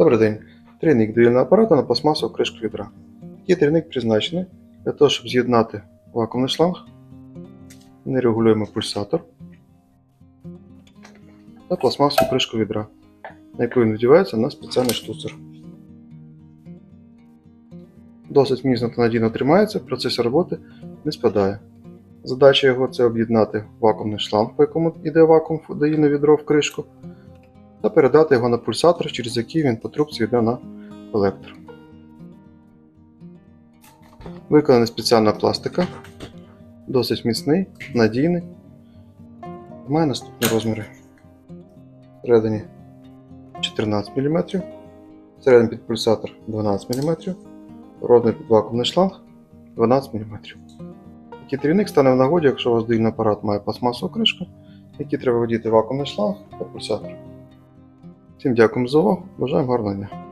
Добрий день. Трійник довільного апарату на пластмасову кришку відра. Такий трійник призначений для того, щоб з'єднати вакуумний шланг, нерегулюємий пульсатор та пластмасову кришку відра, на яку він вдівається на спеціальний штуцер. Досить міцно та надійно тримається, процесі роботи не спадає. Задача його це об'єднати вакуумний шланг, по якому йде вакуум доїльне відро в кришку, та передати його на пульсатор, через який він по трубці йде на колектор. Виконаний спеціальна пластика, досить міцний, надійний. Має наступні розміри. Всередині 14 мм, всередині під пульсатор 12 мм, розмір під вакуумний шланг 12 мм. Такий трійник стане в нагоді, якщо у вас доїльний апарат має пластмасову кришку, який треба водіти вакуумний шланг та пульсатор. Всім дякуємо за увагу, бажаємо гарного дня.